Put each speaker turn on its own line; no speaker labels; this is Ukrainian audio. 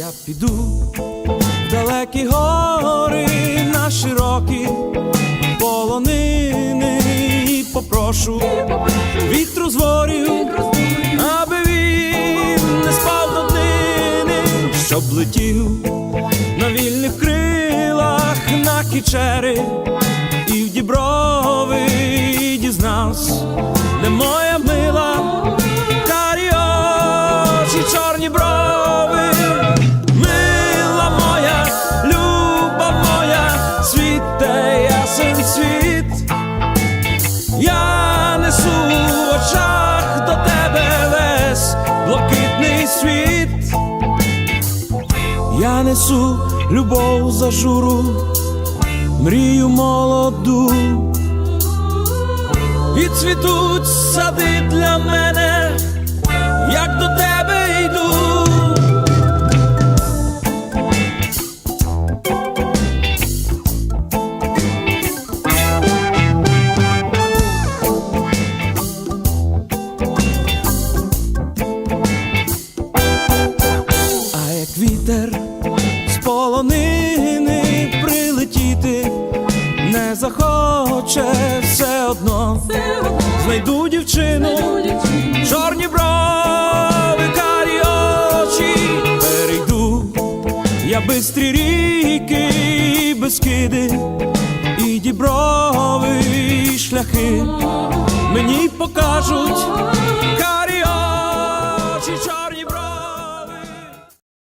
Я піду. В далекі гори на широкі полонини. І попрошу вітру з ворів, аби він не спав до днини, щоб летів на вільних крилах на кічери очах до тебе весь блакитний світ. Я несу любов за журу, мрію молоду. І цвітуть сади для мене, вітер з полонини прилетіти не захоче все одно, знайду дівчину, чорні брови, карі очі, перейду я бистрі ріки, безкиди, і діброви, шляхи. Мені покажуть